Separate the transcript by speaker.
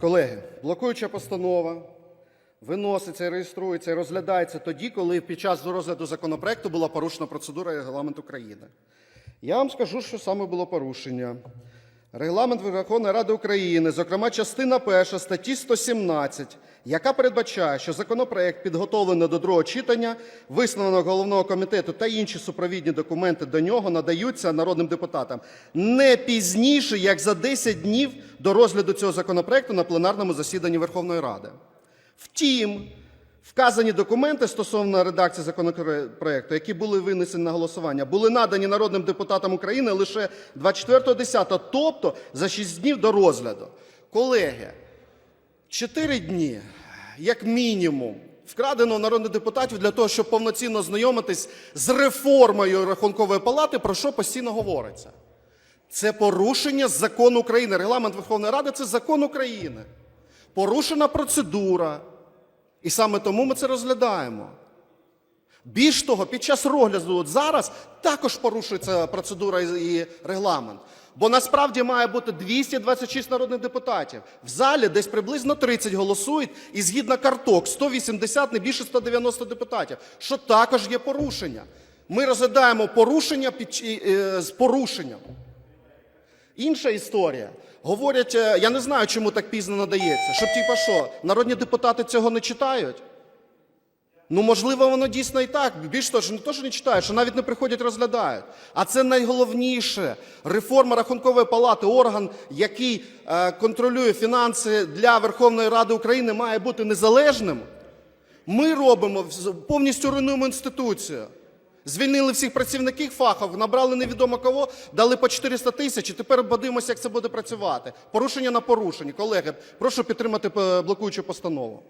Speaker 1: Колеги, блокуюча постанова виноситься, реєструється і розглядається тоді, коли під час розгляду законопроекту була порушена процедура і регламент України. Я вам скажу, що саме було порушення. Регламент Верховної Ради України, зокрема, частина перша статті 117, яка передбачає, що законопроект, підготовлений до другого читання, висновок головного комітету та інші супровідні документи до нього надаються народним депутатам не пізніше, як за 10 днів до розгляду цього законопроекту на пленарному засіданні Верховної Ради. Втім, вказані документи стосовно редакції законопроекту, які були винесені на голосування, були надані народним депутатам України лише 24.10, тобто за 6 днів до розгляду. Колеги, 4 дні, як мінімум, вкрадено народних депутатів для того, щоб повноцінно знайомитись з реформою Рахункової палати, про що постійно говориться. Це порушення закону України. Регламент Верховної Ради це закон України. Порушена процедура. І саме тому ми це розглядаємо. Більш того, під час розгляду от зараз також порушується процедура і регламент. Бо насправді має бути 226 народних депутатів. В залі десь приблизно 30 голосують, і згідно карток 180, не більше 190 депутатів, що також є порушення. Ми розглядаємо порушення під, е, з порушенням. Інша історія. Говорять, е, я не знаю, чому так пізно надається. Щоб типа що, народні депутати цього не читають? Ну, можливо, воно дійсно і так. Більш того, що не то, що не читають, що навіть не приходять, розглядають. А це найголовніше. Реформа Рахункової палати, орган, який е, контролює фінанси для Верховної Ради України, має бути незалежним. Ми робимо повністю руйнуємо інституцію. Звільнили всіх працівників фахов, набрали невідомо кого, дали по 400 тисяч, і тепер подивимося, як це буде працювати. Порушення на порушенні. Колеги, прошу підтримати е, блокуючу постанову.